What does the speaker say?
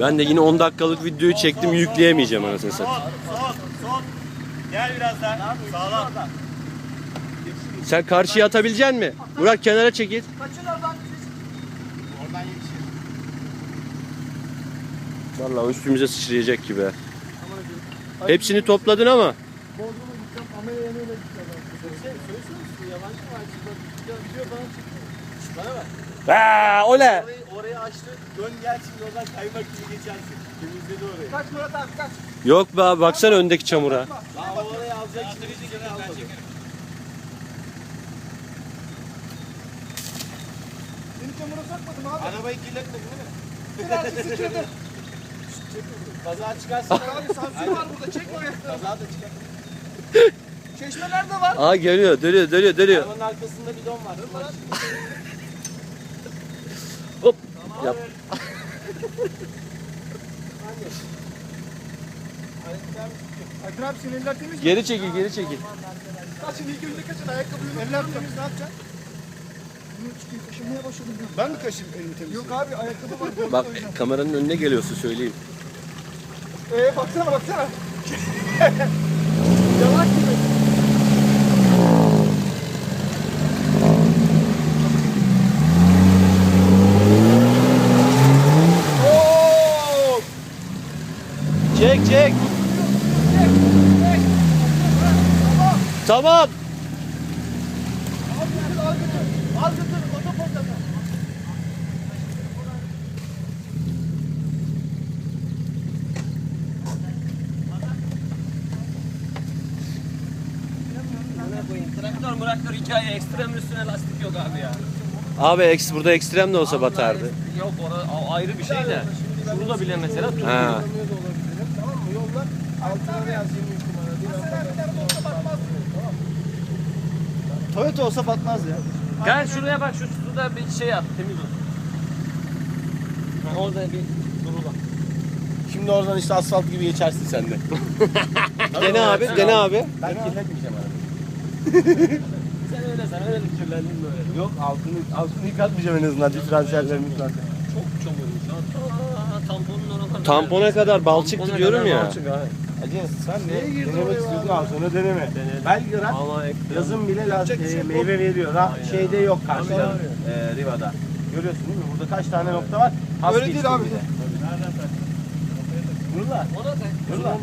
Ben de yine 10 dakikalık videoyu çektim yükleyemeyeceğim anasını satayım. son, son. Gel biraz daha. Sağlam. Sen karşıya atabilecek mi? Burak kenara çekil. Oradan yetişir. Vallahi üstümüze sıçrayacak gibi. Hepsini topladın ama. Şey. Bana bak. Aa, o ne? Orayı, orayı açtı. Dön gel şimdi oradan kaymak gibi geçersin. Temizledi orayı. Kaç Murat abi kaç. Yok be abi baksana öndeki çamura. Lan orayı alacak şimdi bir kere almadı. Seni çamura sokmadım abi. Arabayı kirletmedin değil mi? Birazcık sıçradı. Kaza çıkarsın. Abi sansür var burada. Çekme ayaklarını. Kaza da çıkar. Çeşmeler de var. Aa geliyor, dönüyor, dönüyor, dönüyor. Arabanın arkasında bidon var. Hop. Yap. Aydın abi senin eller temiz mi? Geri çekil, geri çekil. Kaçın ilk önce kaçın. Ayakkabıyı Eller temiz ne yapacaksın? Bunu çıkayım kaşınmaya başladım. Ben mi kaşıyım elimi temiz? Yok abi ayakkabı var. Bak kameranın önüne geliyorsun söyleyeyim. Eee baksana baksana. Yalan gibi. Çek. Tamam. Traktör muraktör hikaye ekstrem üstüne lastik yok abi ya. Abi eks, burada ekstrem de olsa batardı. Yok orada ayrı bir şey de. Şurada bile mesela tut. Ha. Tamam mı? Yollar altına yaz 23 numara. Bir Toyota olsa batmaz ya. Gel şuraya bak şu suda bir şey yap temiz olsun. Ha, Orada bir durula. Şimdi oradan işte asfalt gibi geçersin sen de. Dene abi, dene abi. Ben kirletmeyeceğim arabayı. Sen öyle sen öyle kirlendin böyle. Yok altını, altını yıkatmayacağım en azından diferansiyellerini zaten. Çok çamurmuş. Aa, tamponun oralarda. Tampona kadar bal çıktı Tampona diyorum kadar ya. bal çıktı, ha. Hacı sen Neye ne? girdin Denemek oraya istiyordun abi? al sonra deneme. Denedim. Belgrad Ama yazın bile laz, Yapacak bir şey e, yok. meyve veriyor. Aynen. şeyde yok karşıda. Aynen. E, Riva'da. Görüyorsun değil mi? Burada kaç tane nokta var? Öyle değil abi. Nurullah. O da sen. Nurullah.